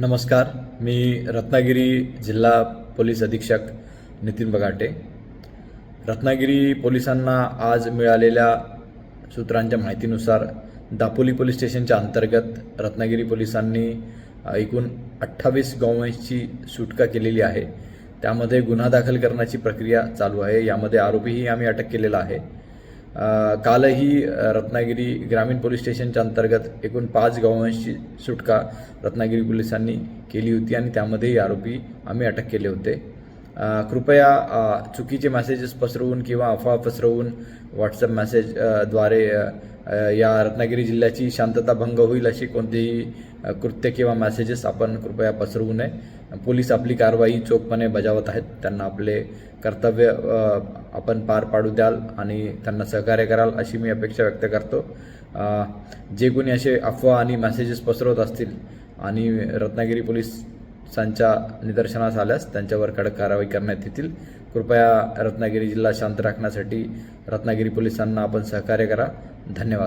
नमस्कार मी रत्नागिरी जिल्हा पोलीस अधीक्षक नितीन बगाटे. रत्नागिरी पोलिसांना आज मिळालेल्या सूत्रांच्या माहितीनुसार दापोली पोलीस स्टेशनच्या अंतर्गत रत्नागिरी पोलिसांनी एकूण अठ्ठावीस गौवंशची सुटका केलेली आहे. त्यामध्ये गुन्हा दाखल करण्याची प्रक्रिया चालू आहे. यामध्ये आरोपीही आम्ही अटक केलेला आहे. कालही रत्नागिरी ग्रामीण पोलीस स्टेशनच्या अंतर्गत एकूण पाच गावांची सुटका रत्नागिरी पोलिसांनी केली होती आणि त्यामध्येही आरोपी आम्ही अटक केले होते. कृपया चुकीचे मेसेजेस पसरवून किंवा अफवा पसरवून व्हॉट्सअप मेसेजद्वारे या रत्नागिरी जिल्ह्याची शांतता भंग होईल अशी कोणतेही कृत्य किंवा मेसेजेस आपण कृपया पसरवू नये. पोलीस आपली कारवाई चोखपणे बजावत आहेत. त्यांना आपले कर्तव्य आपण पार पाडू द्याल आणि त्यांना सहकार्य कराल अशी मी अपेक्षा व्यक्त करतो. जे कोणी असे अफवा आणि मेसेजेस पसरवत असतील आणि रत्नागिरी पोलिसांच्या निदर्शनास आल्यास त्यांच्यावर कडक कारवाई करण्यात येतील. कृपया रत्नागिरी जिल्हा शांत राखण्यासाठी रत्नागिरी पोलिसांना आपण सहकार्य करा. धन्यवाद.